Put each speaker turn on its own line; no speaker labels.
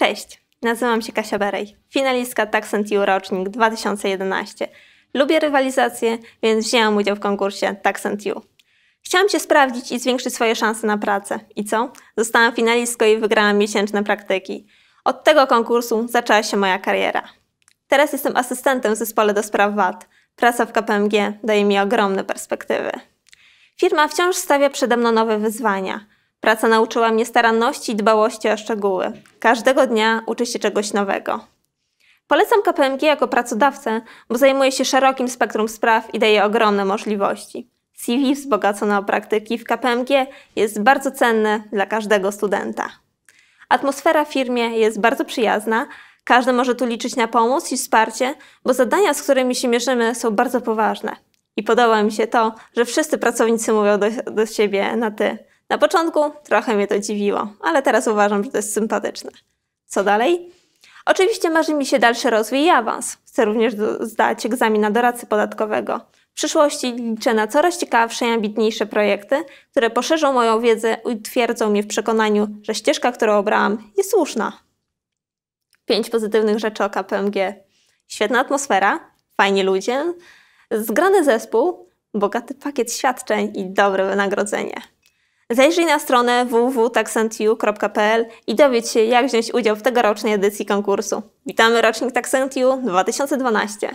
Cześć, nazywam się Kasia Berej, finalistka Taxentiu rocznik 2011. Lubię rywalizację, więc wzięłam udział w konkursie Taxentiu. Chciałam się sprawdzić i zwiększyć swoje szanse na pracę. I co? Zostałam finalistką i wygrałam miesięczne praktyki. Od tego konkursu zaczęła się moja kariera. Teraz jestem asystentem w zespole do spraw VAT. Praca w KPMG daje mi ogromne perspektywy. Firma wciąż stawia przede mną nowe wyzwania. Praca nauczyła mnie staranności i dbałości o szczegóły. Każdego dnia uczę się czegoś nowego. Polecam KPMG jako pracodawcę, bo zajmuje się szerokim spektrum spraw i daje ogromne możliwości. CV wzbogacone o praktyki w KPMG jest bardzo cenne dla każdego studenta. Atmosfera w firmie jest bardzo przyjazna, każdy może tu liczyć na pomoc i wsparcie, bo zadania, z którymi się mierzymy, są bardzo poważne. I podoba mi się to, że wszyscy pracownicy mówią do, do siebie na ty. Na początku trochę mnie to dziwiło, ale teraz uważam, że to jest sympatyczne. Co dalej? Oczywiście marzy mi się dalszy rozwój i awans. Chcę również zdać egzamin na doradcy podatkowego. W przyszłości liczę na coraz ciekawsze i ambitniejsze projekty, które poszerzą moją wiedzę i utwierdzą mnie w przekonaniu, że ścieżka, którą obrałam, jest słuszna. Pięć pozytywnych rzeczy o KPMG. Świetna atmosfera, fajni ludzie, zgrany zespół, bogaty pakiet świadczeń i dobre wynagrodzenie. Zajrzyj na stronę www.taxentiu.pl i dowiedz się, jak wziąć udział w tegorocznej edycji konkursu. Witamy rocznik Taxentiu 2012.